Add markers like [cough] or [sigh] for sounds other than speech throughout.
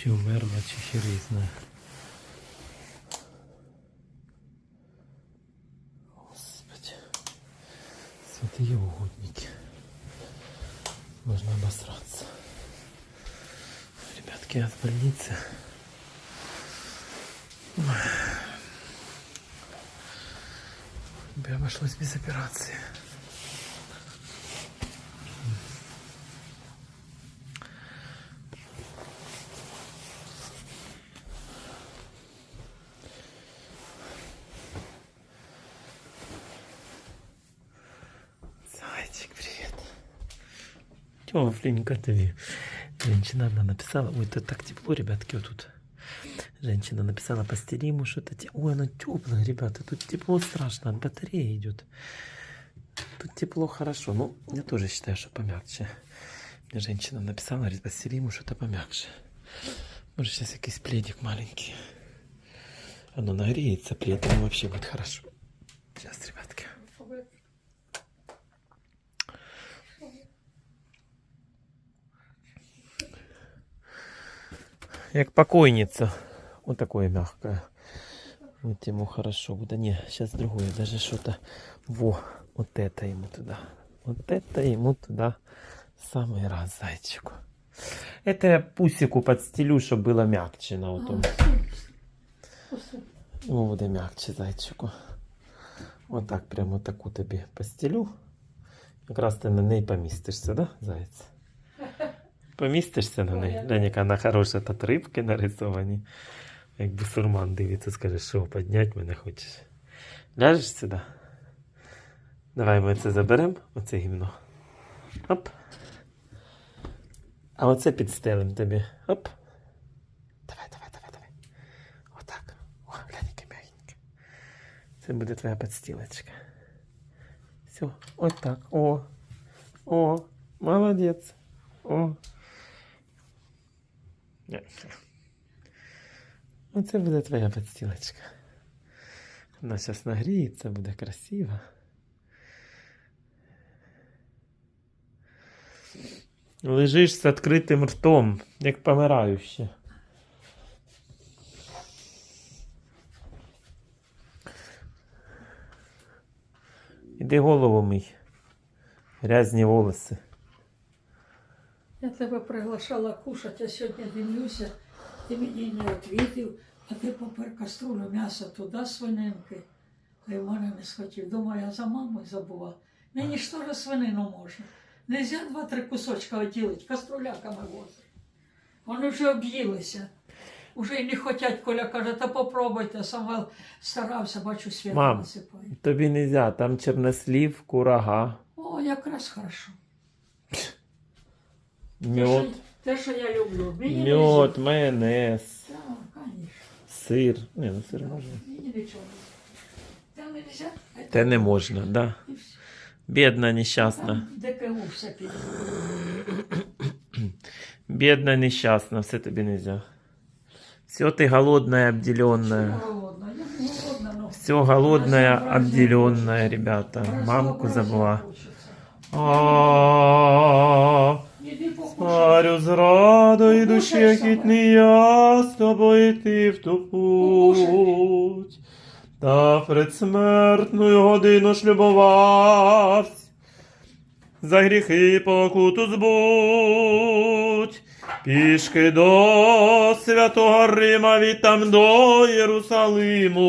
Чи умерла, чи хер її знає. Господи. Святые угодники. Можно обосраться. Ребятки, я в больнице. Ой. Би обошлось без операции. Тепленько тебе. Женщина одна написала. Ой, тут так тепло, ребятки, вот тут. Женщина написала, постели ему что-то. те- Ой, оно теплое, ребята. Тут тепло страшно, от батареи идет. Тут тепло хорошо. Ну, я тоже считаю, что помягче. Мне женщина написала, говорит, постели ему что-то помягче. Может, сейчас якийсь пледик маленький. Оно нагреется, плед, вообще будет хорошо. Сейчас, ребятки. Як покойница. Вот такое мягкое. Вот ему хорошо. Да не, сейчас другое. Даже что-то. Во, вот это ему туда. Вот это ему туда. в Самый раз зайчику. Это я пусику подстелю, чтобы было мягче на вот Йому буде м'якче зайчику. Отак прямо таку тобі постелю. Якраз ти на неї помістишся, да, заяць? Помістишся на неї. Глянь, яка вона хороша, тут рибки нарисовані. Як бусурман дивиться, скаже, що підняти мене хочеш. Ляжеш сюди? Давай ми це заберемо, оце гімно. Оп. А оце підстелим тобі. Оп. Давай, давай, давай, давай. Отак. О, глянь, яке. Це буде твоя підстілочка. Все, ось так. О. О, молодець. О. Оце буде твоя підстілочка. Вона зараз нагріється, буде красиво. Лежиш з відкритим ртом, як помираючи. Іди голову мий. Грязні волоси. Я тебе приглашала кушати, а сьогодні дивлюся, ти мені не відповів, а ти попер каструлю м'яса туди свининки. А й мене не схотів. Думаю, я за мамою забула. Мені ж теж свинину можна. Нельзя два-три кусочка відділити, каструляками возить. Вони вже об'їлися. Уже й не хотять, Коля каже, та попробуйте. Сам старався, бачу, світло Мам. насипає. Тобі нельзя, там чернослів, курага, О, якраз хорошо. Те, мед, що, те, що я люблю. Мені мед, майонез, Так, звісно. сир. Не, ну сир можна. Мені нічого. Та нельзя. Те не можна, да. І все. Бідна, нещасна. Там ДПУ все піде. Бідна, нещасна, все тобі нельзя. Все ти голодная, Я обделенная. голодна, я не голодна, но... Все голодная, обделенная, ребята. Мамку забыла. А, Царю зрадою душі хитний я з тобою йти в ту путь. Та предсмертною годину шлюбувавсь. За гріхи покуту збудь. Пішки до святого Рима, відтам до Єрусалиму.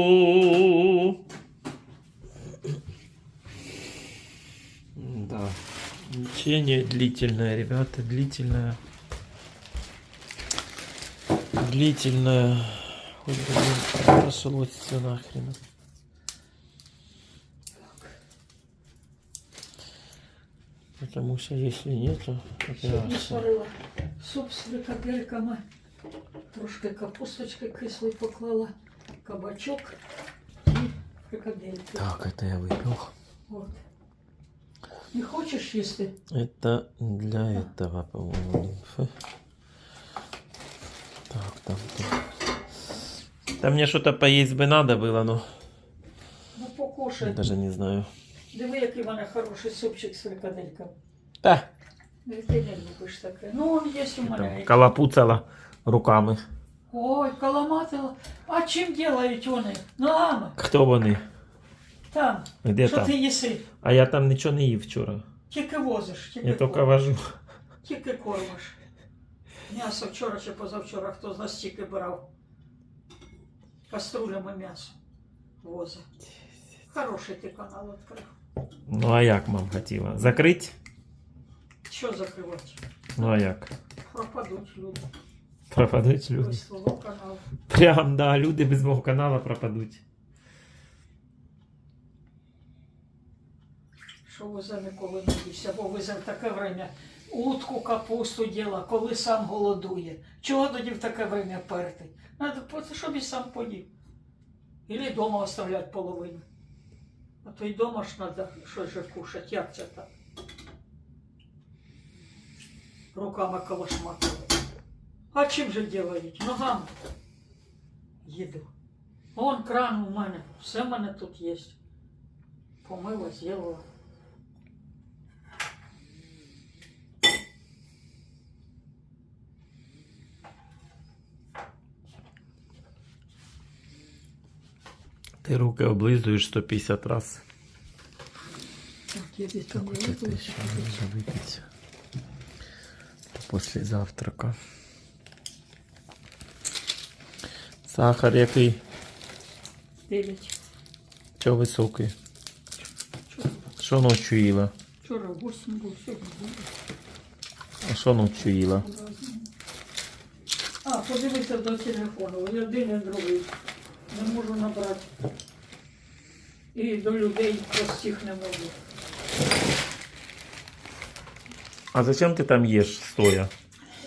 Лечение длительное, ребята, длительное. Длительное. Хоть бы блин, прошлось все нахрен. Потому что если нету Сьогодні операции. сварила суп з фрикадельками. Трошки капусточки кислої поклала, кабачок і фрикадельки. Так, это я выпил. От. Не хочеш їсти? Это для этого, по-моему, лимфы. Так, там, там. Там мне что-то поесть бы надо было, но Ну покушай. даже не знаю. Диви, який в мене хороший супчик з фрикадельками. Да. Ти не любиш таке. Ну, он є у мене. Там калапуцала руками. Ой, каламатила. А чим ділають вони? Ногами. Хто вони? Там. Де Що там? ти їси? А я там нічого не їв вчора. Тільки возиш, тільки, Я тільки кормиш. вожу. тільки кормиш. М'ясо вчора чи позавчора хто з нас стільки брав. Каструлями м'ясо возить. Хороший ти канал відкрив. Ну а як мам хотіла? Закрить? Що закривати? Ну а як? Пропадуть люди. Пропадуть люди. Без свого каналу. Прям, да, люди без мого каналу пропадуть. Що ви за ніколи не їсться, бо ви за таке время утку, капусту діла, коли сам голодує. Чого тоді в таке время перти? Надо, щоб і сам поїв. Ілі вдома оставлять половину. А то й дома ж треба щось же кушати. Як це так? Руками колошматувати. А чим же делають? Ногами. Їду. Вон кран у мене. Все в мене тут є. Помила, з'їла. Ти руки облизуєш 150 раз. Так, я Так, вот это еще нужно выпить после завтрака. Сахар який? Девять. Чого високий? Що ночі їла? вчора 8 був, сьогодні. А що ночі їла? А, подивися до телефону. Один і другий. Не можу набрати. І до людей простих не можу. А зачем ти там їш стоя?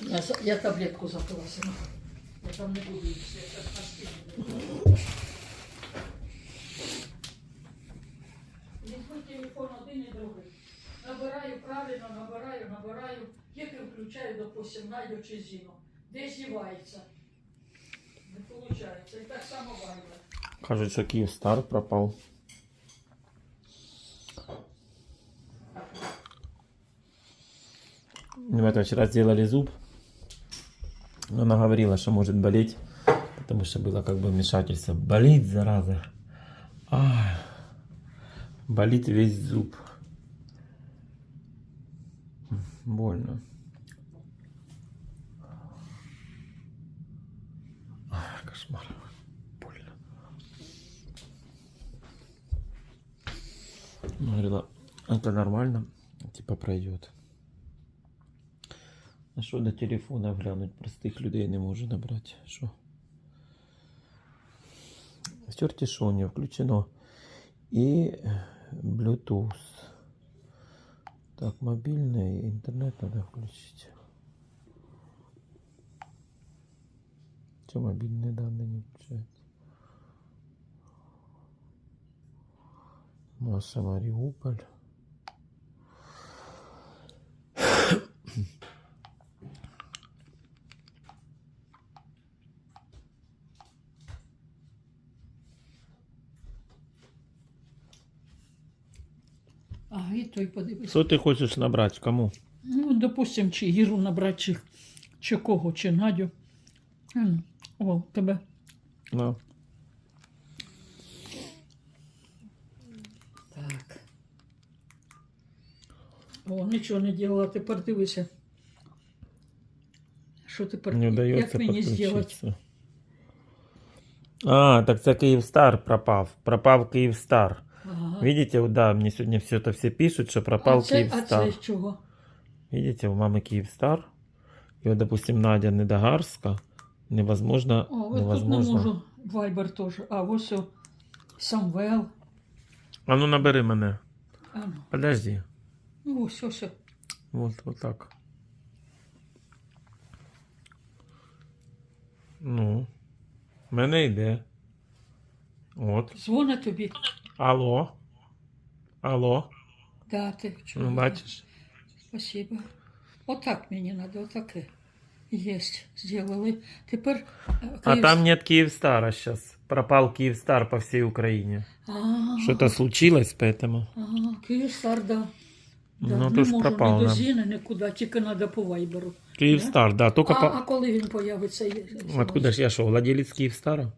Я, я таблетку запила сама. Я там не буду їсти, я зараз. Візьму телефон один і другий. Набираю правильно, набираю, набираю, тільки включаю, допустим, Надю чи Зіну. Де зівається? Не виходить. І так само вайбер. Кажуть, що Київ Стар пропав. Ребята, вчера сделали зуб. Она говорила, что может болеть, потому что было как бы вмешательство. Болит, зараза. Ай, болит весь зуб. Больно. кошмар. Больно. Она Говорила, это нормально, типа пройдет. А що до телефона глянуть? Простих людей не можу набрати. Що? В тертішоні включено і Bluetooth. Так, мобильный и интернет надо включить. Че мобильные данные не включаются? Маша Мариуполь. А, і той подивись. Что ты хочешь набрать? Кому? Ну, допустим, чи Іру набрати, чи, чи кого, чи Надю. М, О, тебе. На. Так. О, нічого не діла, тепер дивися. Що тепер? Не Як мені зробити? А, так це Київстар пропав. Пропав Київстар. Ага. Видите, да, мне сегодня все это все пишут, что пропал а це, а це з чого? Видите, у мамы Киевстар. И вот, допустим, Надя Недогарска. Невозможно, О, от тут не можу. Вайбер теж. А ось о, Самвел. А ну набери мене. А, ну. Подожди. Ну, ось, ось. о. Вот, вот так. Ну. в Мене йде. От. Дзвонить тобі. Алло. Алло. Да, ти вчора. Ну, бачиш? Спасибо. Отак мені треба, отаке. Єсть, зробили. Тепер. е, А там нет Киевстара сейчас. Пропал Киевстар по всей Украине. А, Что-то случилось, поэтому. Ага, Київстар, да. Да, Ну, не то ж можу пропав, ні до да. Зіни, нікуди, тільки треба по вайберу. Київстар, да. Тільки А, по... а коли він появиться? я- Откуда ж я що, владелець Київстара?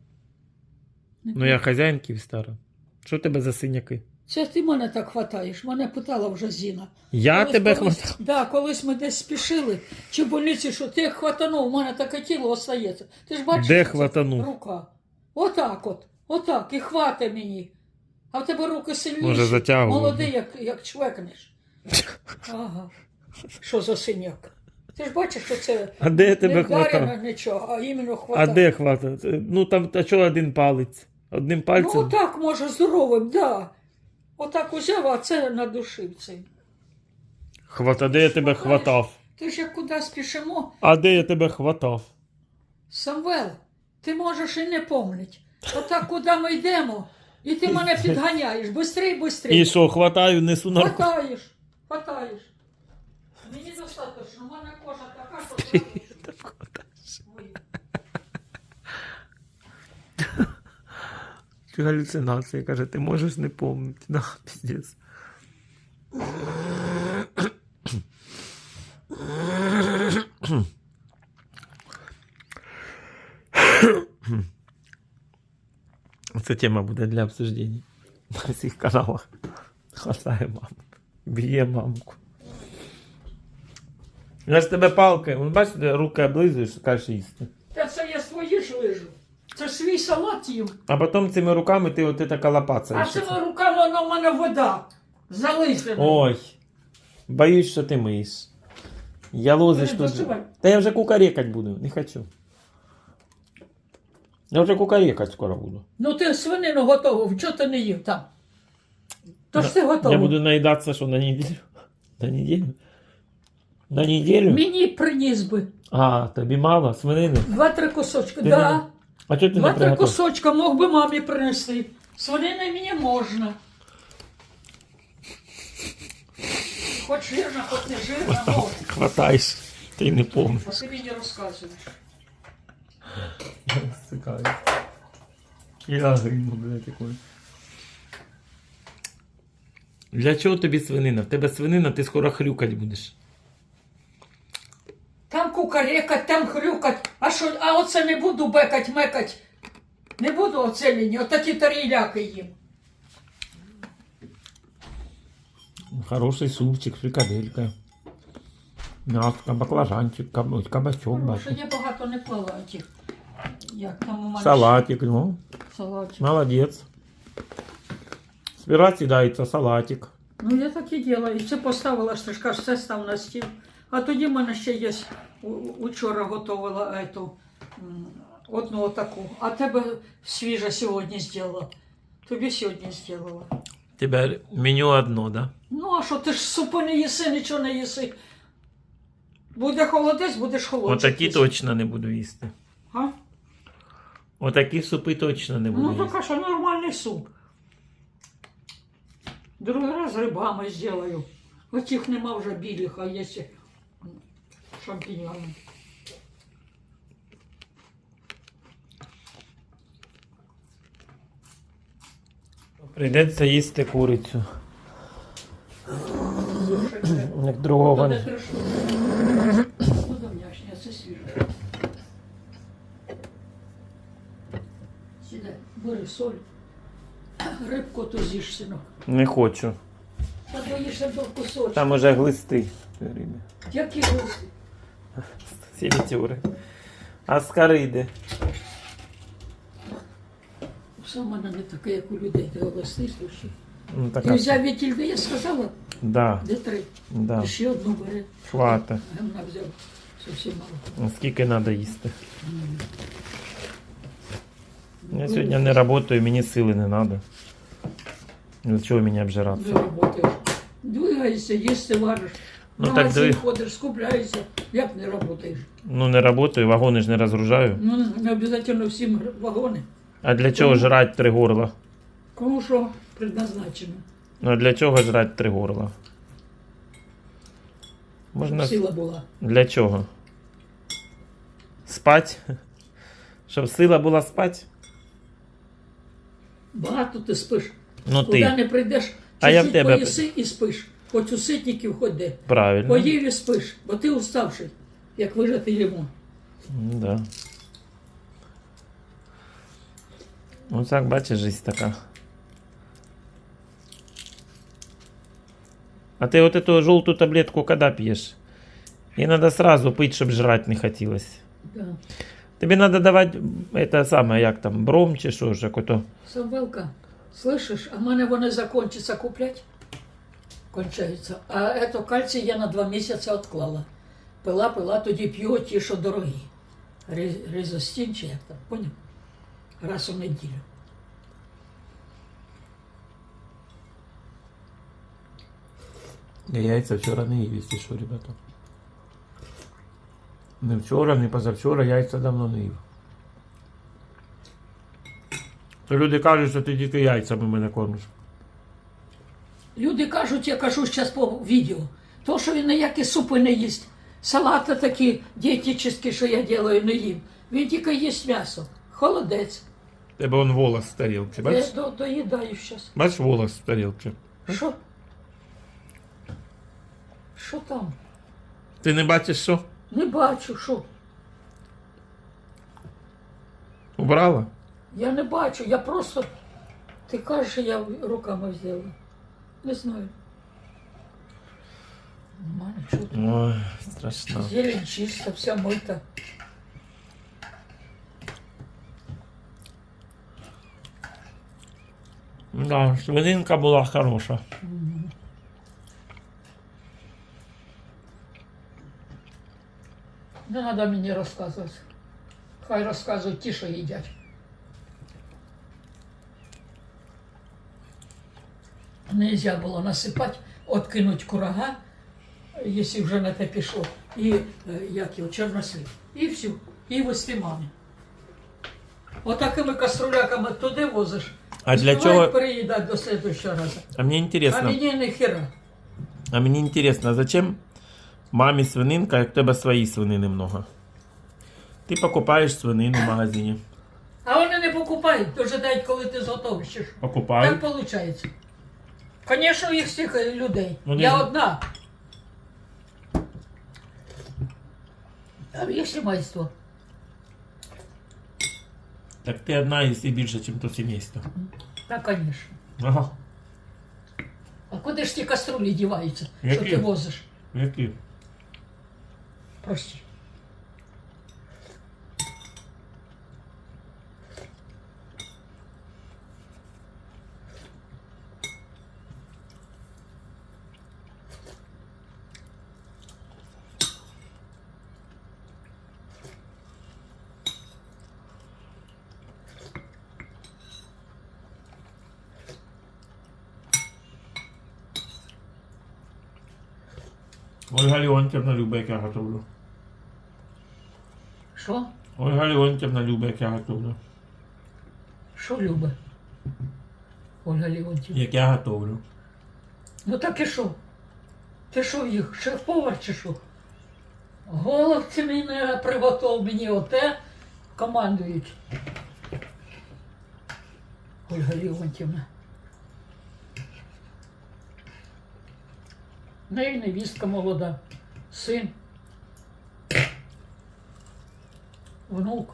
Ну я хазяїн Київстара. Що тебе за синяки? Це ти мене так хватаєш. Мене питала вже Зіна. Я Колись- тебе колись- хватав. Да, колись ми десь спішили, чи в больниці, що ти хватанув, у мене таке тіло остається. Ти ж бачиш, Де хватанув? рука. Отак от, отак, і хвати мені. А в тебе руки сильніші. Може. Молодий, як, як чвекнеш. Ага. Що за синяк? Ти ж бачиш, що це А де не тебе вдарено нічого, а іменно хватає. А де хватав? Ну там та що один палець? Одним Ну пальцем? отак, може, здоровим, да. Отак узяв, а це надушив цей. Хвата, де я тебе хватав? Ти ж як куди спішимо, А де я тебе хватав? Самвел, ти можеш і не помнить. Отак, куди ми йдемо, і ти мене підганяєш. Бистрій, бистрій. І що, хватаю, несу на руку. Хватаєш, хватаєш. Мені достатньо, у мене кожа така, що Чи галюцинація, каже, ти можеш не помнити. Да, піздець. Це тема буде для обсуждення на всіх каналах. Хватає маму. Б'є мамку. Я ж тебе палкою, вон бачиш, де руки облизуєш, кажеш їсти. Та це Це ж свій салат їм. А потім цими руками ти от така А лопацаєш. цими руками вона в мене вода. Залишена. Ой, боюсь, що ти миєш. Я лозиш тут. досувай. Та я вже кукарекать буду, не хочу. Я вже кукарекать скоро буду. Ну ти свинину готову, чого ти не їв там? То ж ти готовий. Я буду наїдатися, що на неділю. [laughs] На неділю? На неділю? Мені приніс би. А, тобі мало свинини. Два-три кусочки. Ти да. А чого ти не Два-три приготував? кусочка мог би мамі принести. Свинини мені можна. Хоч жирна, хоч не жирна, можна. Хватаєш, ти не помниш. А ти мені розказуєш. Цікаво. Я грину, блядь, такой. Для чого тобі свинина? В тебе свинина, ти скоро хрюкать будеш. Там кукарекать, там хрюкать. А що, а оце не буду бекать, мекать. Не буду оце лінії, отакі таріляки їм. Хороший супчик, фрикаделька. М'яско, баклажанчик, каб- ой, кабачок, Тому бачу. що я багато не клала тих. Як там у мене Салатик, ну, ще салатик. молодець. Сперва сідається салатик. Ну, я так і делаю. Це поставила стрижка, все став на стіл. А тоді в мене ще є, учора готувала ету, одну таку. А тебе свіжа сьогодні зробила. Тобі сьогодні зробила. Тебе меню одно, да? Ну, а що ти ж супу не їси, нічого не їси. Буде холодець, будеш холодець. Отакі точно не буду їсти. А? Отакі супи точно не буду Ну, їсти. така що нормальний суп. Другий раз рибами зроблю. Оцих нема вже білих, а є шампіньони. Прийдеться їсти курицю. Як другого. Не- давняшня, це свіже. Сідай, бери соль. Рибку то з'їж, синок. Не хочу. Та боїшся до кусочку. Там уже глисти. риби. Які гості? Сілітюри. Аскариди. Все в мене не таке, як у людей, ти обласний слушай. Ну, Ти така. взяв від тільки, я сказала, Да, де три. да. Ще одну бери. Хвата. Гамна взяв. Зовсім мало. Скільки треба їсти. Я сьогодні не працюю, мені сили не треба. Для чого мені Де обжиратися? працюєш? Двигаєшся, їсти вариш. Ну, Ну, так так ходиш, скупляєшся. Як не працюєш? Ну не працюю, вагони ж не розгружаю. Ну, не обов'язково всім вагони. А для чого жрати три горла? Кому що предназначено. Ну а для чого жрати три горла? Можна. Сила була. Для чого? Спать? [laughs] Щоб сила була спать? Багато ти спиш. Ну Куди ти. не прийдеш, А я в чуть-чуть тебе- поїси і спиш. Хоч у ситників, хоч де. Правильно. Поїв і спиш, бо ти уставший, як вижатий лимон. Ну, Да. Ну так, бачиш, жизнь така. А ти от эту желту таблетку когда п'єш? Її треба сразу пити, щоб жрать не хотілося. Да. Тобі треба давати это саме, як там, бром чи що ж, як-ото. Самвелка, слышиш, а в мене вони закінчаться куплять? Кончаються. А ето кальцій я на два місяці відклала. Пила, пила, тоді п'ю ті, що дорогі. Резостін чи як там, поняв? Раз у неділю. Я яйця вчора не їв, що, ребята. Не вчора, не позавчора, яйця давно не їв. То люди кажуть, що ти тільки яйцями мене кормиш. Кажуть, я кажу зараз по відео, то, що він ніякі супи не їсть. Салати такі дієтичні, що я роблю, не їм. Він тільки їсть м'ясо. Холодець. Тебе он волос в тарілці, Я до, доїдаю зараз. Бачиш волос в тарілці. Що? Що там? Ти не бачиш, що? Не бачу, що. Убрала? Я не бачу, я просто. Ти кажеш, що я руками взяла. Не знаю. Нема нічого. Ой, страшно. Зелень чиста, вся мита. Да, свининка була хороша. Не треба мені розказувати. Хай розказують ті, що їдять. Нельзя було насипати, откинуть курага, якщо вже на те пішло, і е, як його, чорнослив. І все, і вести мамі. Отакими каструляками туди возиш. А для чого? переїдати до слідущого разу. А мені А мені не хера. А мені інтересно, зачем мамі свининка, як в тебе свої свинини много? Ти покупаєш свинину в магазині. А вони не покупають, дожидають, коли ти зготовиш. Покупають. Так виходить. Звісно, їх всіх людей. Вони Я одна. А є сімейство. Так ти одна і всі більше, ніж то сімейство. Так, звісно. Ага. А куди ж ті каструлі діваються, що Які? ти возиш? Які? Прості. Ольга Леонтьевна любить, як я готовлю. Що? Ольга Леонтьевна любить, як я готовлю. Що любить? Ольга Леонтьєва. Як я готовлю. Ну так і що? Ти що їх? Шеф-повар чи що? Головці мене приготов мені оте командують. Ольга Леонтьівна. Неї невістка молода, син, внук.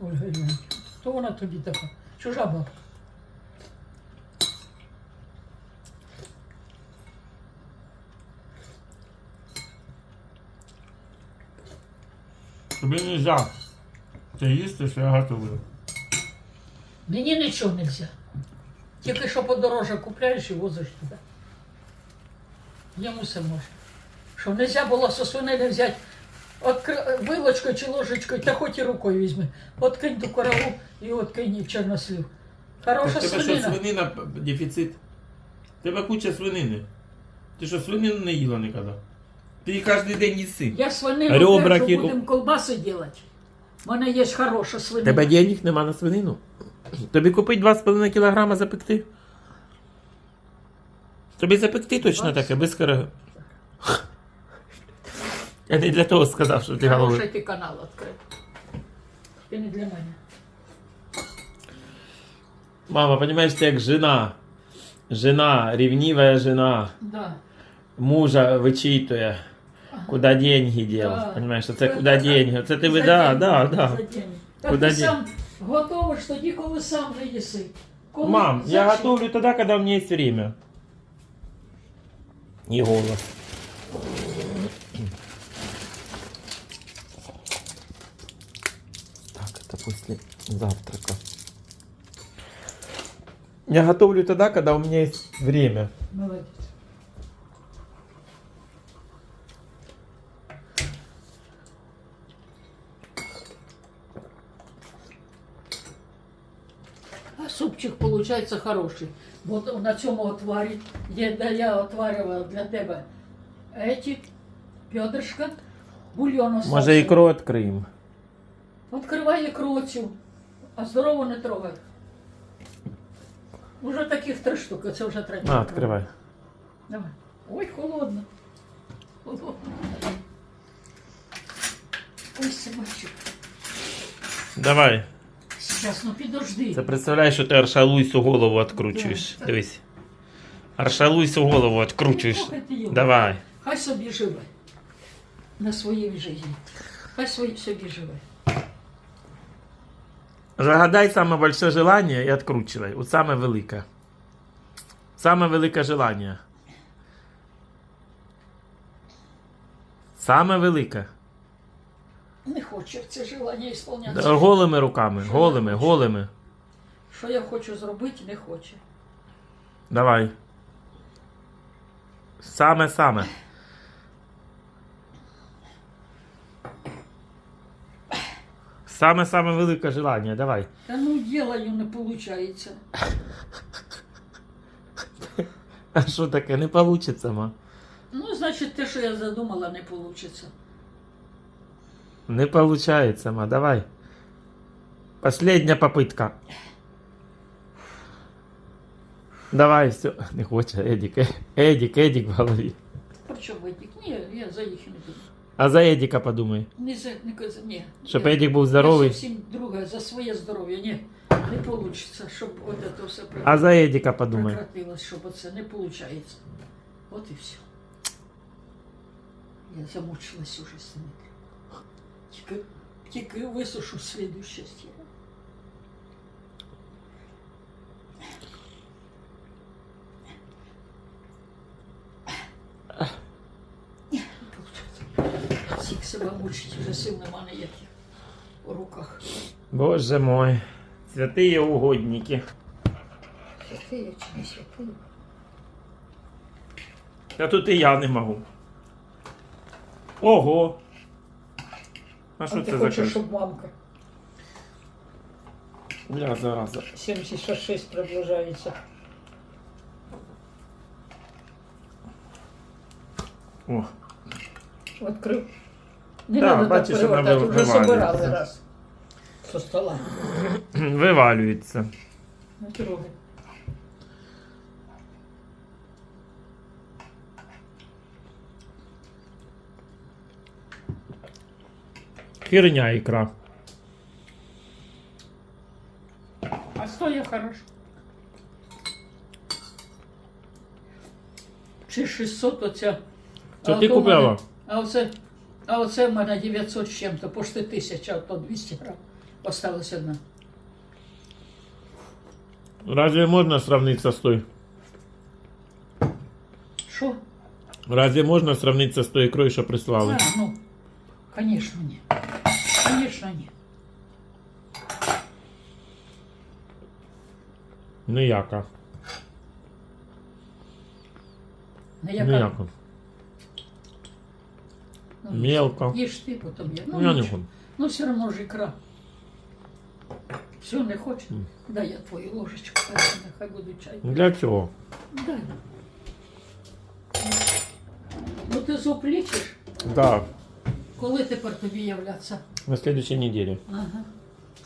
Ольга Леонтьівна. Хто вона тобі така? Чужа бабка. Тобі не можна це їсти, що я готовлю. Мені нічого не можна. Тільки що подорожче купляєш і возиш туди. Йому все можна. Що не можна було со свинини взяти откр... вилочкою чи ложечкою, та хоч і рукою візьми. Откинь ту корову і откинь в чорнослив. Хороша тебе що свинина. свинина дефіцит? Тебе куча свинини. Ти що свинину не їла ніколи? Ти її кожен день їси. Я свинину Ребра держу, кину. будемо колбаси робити. У мене є хороша свинина. Тебе денег нема на свинину. Тобі купить 2,5 кілограма запекти. Тобі запекти точно таке, без кара. Я не для того сказав, що ти Хороший голови. ти канал відкрив. Ти не для мене. Мама, понимаешь, ты как жена. Жена, ревнивая жена. Да. Мужа вичитує. Куда деньги дел? Да. Понимаешь, це куда деньги? Це ти ви, да, да, да. За деньги. Готовиш тоді, коли сам не їси. Коли Мам, я зачем? готовлю тогда, когда у меня есть время. И голос. Так, это после завтрака. Я готовлю тогда, когда у меня есть время. Молодець. Виходить хороший. Бо на цьому отварі, де, я отварювала для тебе еті, пьодришка, бульйон остався. Може, ікру відкриємо. Відкривай ікру цю, а здорово не трогай. Уже таких три штуки, це вже третя. На, відкривай. Давай. Ой, холодно. Холодно. Ой, собачок. Давай. Сейчас, ну підожди. Це представляєш, що ти аршалуйсу голову відкручуєш. Да. Дивись. Аршалуйсу голову відкручуєш. Давай. Хай собі живе. На своїй житті. Хай свої, собі живе. Загадай саме большое желание і відкручивай. От саме велике. Саме велике желання. Саме велике. Не хочу це желання Да, ісполнятися. Голими руками. Що Голими, голими. Що я хочу зробити, не хоче. Давай. Саме саме. Саме саме велике желання, давай. Та ну делаю, не виходить. А що таке? Не вийде, ма. Ну, значить, те, що я задумала, не вийде. Не получается, ма, давай. Последняя попытка. Давай, все. [laughs] Не хоче, Едік. Е- Едік, Едік в голові. Про чому Едік? Ні, я за їх не думаю. А за Едіка подумай. Не за, не каза, ні. Щоб Ні. Едік був Я здоровий. зовсім друге, за своє здоров'я. Ні, не вийде, щоб от це все при- А за Едіка подумай. прекратилось, щоб оце не виходить. От і все. Я замучилась уже з цим. Тільки, тільки висушу слідуще стіло. Не получается. Всіх себе мучить, вже сил нема ніяких у руках. Боже мой. Святые угодники. Святые чи не святые? Та тут і я не можу. Ого. А що а ти це за хочеш, криш? щоб мамка Бля, зараза. 76 приближається. О. Відкрив. Не Да, треба так бачиш, вона перевертати, вже вивалюється. собирали раз. Со стола. Вивалюється. Не Херня ікра. А стоя хорошо. Чи 600 оця. Це А ти купляла? мене- А оце, а оце в мене 900 з чим-то, пошти 1000, а то 200 грам. Осталась одна. Разве можно сравнить со той? Що? Разве можно сравнить со той икрой, что прислали? А, ну, конечно, ні Конечно, ні. Ніяка. Не яка. Ніяка. Ну, Мелко. Їж ти потім я. Ну, Ну, я не нічого. хочу. Ну, все равно ж ікра. Все, не хоче? М. Дай я твою ложечку, хай- нехай буде чай. Для чого? Дай. Ну ти зуб лічиш? Да. Коли тепер тобі являться? На следующей неделе. Ага.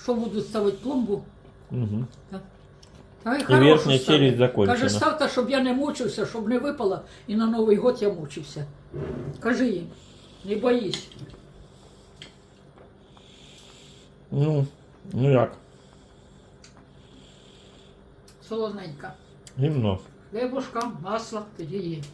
Що будуть ставити пломбу? Угу. Та й І хорошу верхня ставлять. челюсть закончена. Каже, ставте, щоб я не мучився, щоб не випала, і на Новий год я мучився. Кажи їм, не боїсь. Ну, ну як? солоненька. Гімно. Хлебушка, масло, тоді їй.